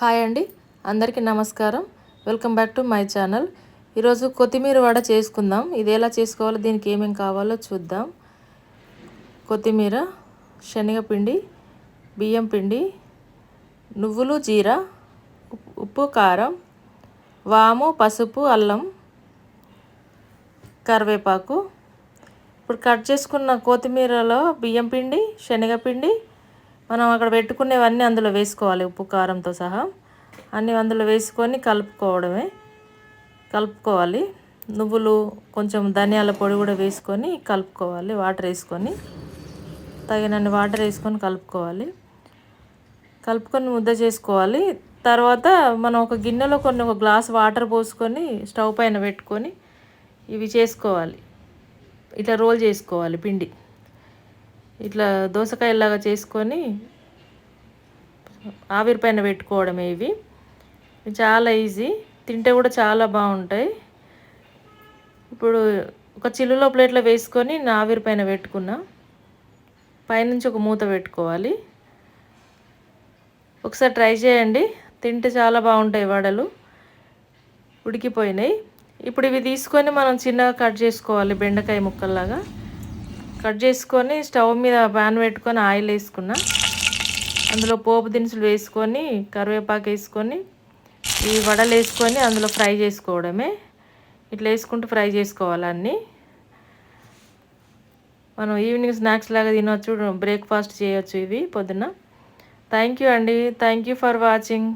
Hi అండి అందరికీ నమస్కారం. Welcome back to my channel. ఈరోజు కొత్తిమీర వడ చేసుకుందాం. ఇది ఎలా చేసుకోవాలో దీనికి ఏమేమి కావాలో చూద్దాం. కొత్తిమీర శనగపిండి బియ్యం పిండి నువ్వులు జీరా ఉప్పు కారం వాము పసుపు అల్లం కరివేపాకు. ఇప్పుడు కట్ చేసుకున్న కొత్తిమీరలో బియ్యం పిండి శనగపిండి మనం అక్కడ పెట్టుకునేవన్నీ అందులో వేసుకోవాలి ఉప్పు కారంతో సహా. అన్నీ అందులో వేసుకొని కలుపుకోవడమే. కలుపుకోవాలి. నువ్వులు కొంచెం ధనియాల పొడి కూడా వేసుకొని కలుపుకోవాలి వాటర్ వేసుకొని. తగినన్ని వాటర్ వేసుకొని కలుపుకోవాలి. కలుపుకొని ముద్ద చేసుకోవాలి. తర్వాత మనం ఒక గిన్నెలో కొన్ని ఒక గ్లాస్ వాటర్ పోసుకొని స్టవ్ పైన పెట్టుకొని ఇవి చేసుకోవాలి. ఇట్లా రోల్ చేసుకోవాలి పిండి. ఇట్లా దోసకాయలాగా చేసుకొని ఆవిరి పైన పెట్టుకోవడమే ఇవి. చాలా ఈజీ. తింటే కూడా చాలా బాగుంటాయి. ఇప్పుడు ఒక చిల్లులో ప్లేట్లో వేసుకొని నా ఆవిరి పైన పెట్టుకున్నా. పైనుంచి ఒక మూత పెట్టుకోవాలి. ఒకసారి ట్రై చేయండి. తింటే చాలా బాగుంటాయి వడలు. ఉడికిపోయినాయి. ఇప్పుడు ఇవి తీసుకొని మనం చిన్నగా కట్ చేసుకోవాలి బెండకాయ ముక్కల్లాగా. కట్ చేసుకొని స్టవ్ మీద ప్యాన్ పెట్టుకొని ఆయిల్ వేసుకున్నా. అందులో పోపు దినుసులు వేసుకొని కరివేపాకు వేసుకొని ఈ వడలు వేసుకొని అందులో ఫ్రై చేసుకోవడమే. ఇట్లా వేసుకుంటూ ఫ్రై చేసుకోవాలి అన్నీ. మనం ఈవినింగ్ స్నాక్స్ లాగా తినవచ్చు బ్రేక్ఫాస్ట్ చేయొచ్చు ఇవి పొద్దున్న. థ్యాంక్ యూ అండి. Thank you for watching.